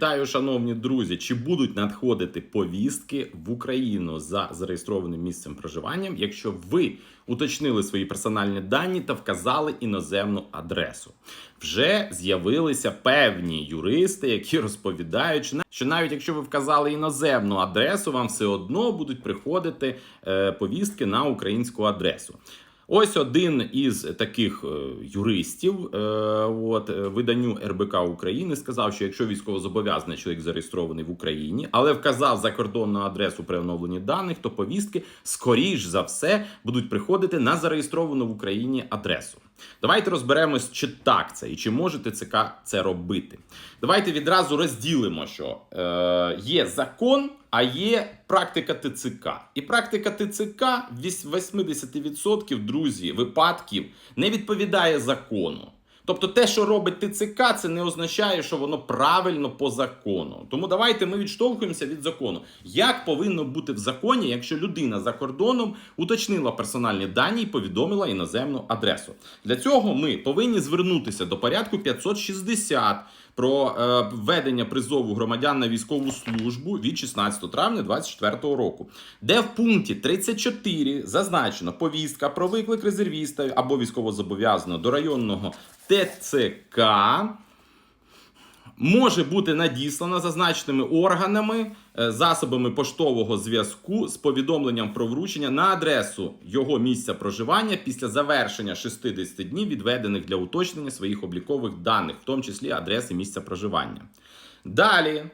Вітаю, шановні друзі! Чи будуть надходити повістки в Україну за зареєстрованим місцем проживання, якщо ви уточнили свої персональні дані та вказали іноземну адресу? Вже з'явилися певні юристи, які розповідають, що на- що навіть якщо ви вказали іноземну адресу, вам все одно будуть приходити е, повістки на українську адресу. Ось один із таких е, юристів, е, от е, виданню РБК України, сказав, що якщо військовозобов'язаний чоловік зареєстрований в Україні, але вказав закордонну адресу при оновленні даних, то повістки скоріш за все будуть приходити на зареєстровану в Україні адресу. Давайте розберемось, чи так це і чи може ТЦК це робити. Давайте відразу розділимо, що е, є закон, а є практика ТЦК. І практика ТЦК в віс- 80% друзі випадків не відповідає закону. Тобто те, що робить ТЦК, це не означає, що воно правильно по закону. Тому давайте ми відштовхуємося від закону. Як повинно бути в законі, якщо людина за кордоном уточнила персональні дані і повідомила іноземну адресу? Для цього ми повинні звернутися до порядку 560 про е, введення призову громадян на військову службу від 16 травня 2024 року, де в пункті 34 зазначено повістка про виклик резервіста або військовозобов'язаного до районного ТЦК може бути надіслана зазначеними органами, е, засобами поштового зв'язку з повідомленням про вручення на адресу його місця проживання після завершення 60 днів, відведених для уточнення своїх облікових даних, в тому числі адреси місця проживання. Далі.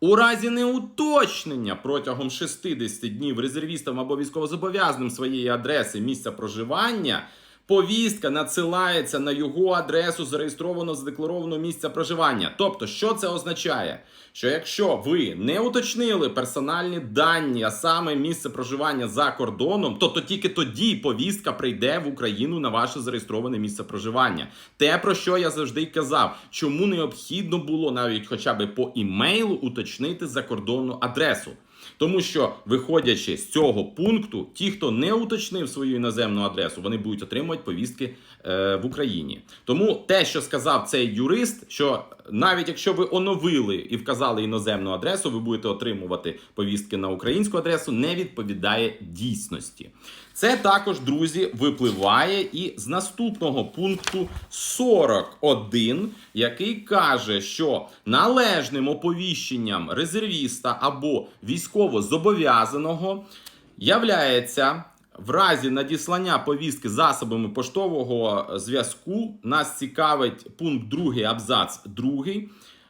У разі неуточнення протягом 60 днів резервістам або військовозобов'язаним своєї адреси місця проживання повістка надсилається на його адресу зареєстровано задекларованого місця проживання. Тобто, що це означає? Що якщо ви не уточнили персональні дані, а саме місце проживання за кордоном, то, то тільки тоді повістка прийде в Україну на ваше зареєстроване місце проживання. Те, про що я завжди казав, чому необхідно було навіть хоча б по імейлу уточнити закордонну адресу. Тому що, виходячи з цього пункту, ті, хто не уточнив свою іноземну адресу, вони будуть отримувати повістки е, в Україні. Тому те, що сказав цей юрист, що навіть якщо ви оновили і вказали іноземну адресу, ви будете отримувати повістки на українську адресу, не відповідає дійсності. Це також, друзі, випливає і з наступного пункту 41, який каже, що належним оповіщенням резервіста або військово-зобов'язаного являється в разі надіслання повістки засобами поштового зв'язку. Нас цікавить пункт 2, абзац 2.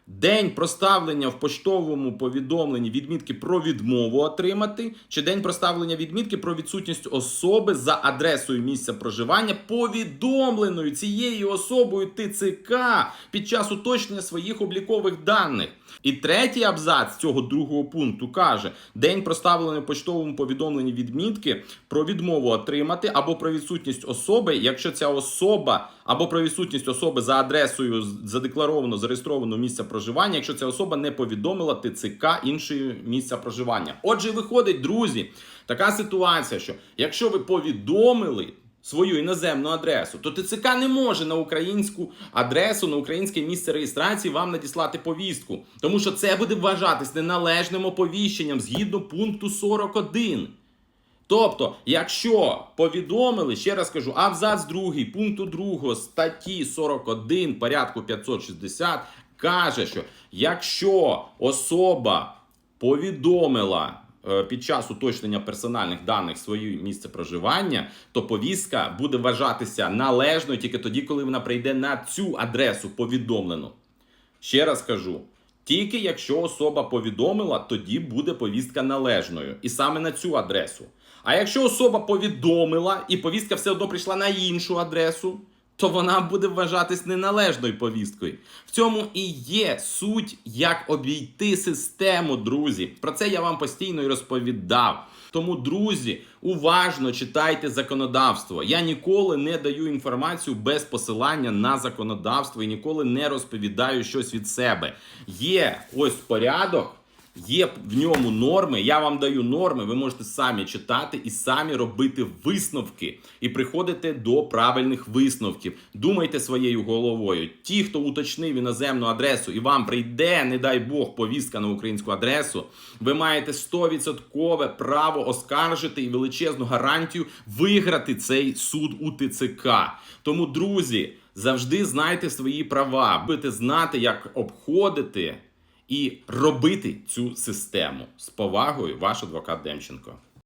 День проставлення в поштовому повідомленні відмітки про відмову отримати, чи день проставлення відмітки про відсутність особи за адресою місця проживання, повідомленою цією особою ТЦК під час уточнення своїх облікових даних. І третій абзац цього другого пункту каже: день проставлення в поштовому повідомленні відмітки про відмову отримати або про відсутність особи, якщо ця особа або про відсутність особи за адресою задекларовано зареєстровано місця проживання, якщо ця особа не повідомила ТЦК іншої місця проживання. Отже, виходить, друзі, така ситуація, що якщо ви повідомили. Свою іноземну адресу, то ТЦК не може на українську адресу, на українське місце реєстрації вам надіслати повістку, тому що це буде вважатись неналежним оповіщенням згідно пункту 41. Тобто, якщо повідомили, ще раз кажу, абзац 2 пункту 2 статті 41 порядку 560 каже, що якщо особа повідомила е, під час уточнення персональних даних своє місце проживання, то повістка буде вважатися належною тільки тоді, коли вона прийде на цю адресу повідомлену. Ще раз кажу. Тільки якщо особа повідомила, тоді буде повістка належною. І саме на цю адресу. А якщо особа повідомила і повістка все одно прийшла на іншу адресу, то вона буде вважатись неналежною повісткою. В цьому і є суть, як обійти систему, друзі. Про це я вам постійно і розповідав. Тому, друзі, уважно читайте законодавство. Я ніколи не даю інформацію без посилання на законодавство і ніколи не розповідаю щось від себе. Є ось порядок. Є в ньому норми. Я вам даю норми. Ви можете самі читати і самі робити висновки, і приходити до правильних висновків. Думайте своєю головою. Ті, хто уточнив іноземну адресу, і вам прийде, не дай Бог, повістка на українську адресу. Ви маєте 100% право оскаржити і величезну гарантію виграти цей суд у ТЦК. Тому, друзі, завжди знайте свої права, будете знати, як обходити і робити цю систему з повагою, ваш адвокат Демченко.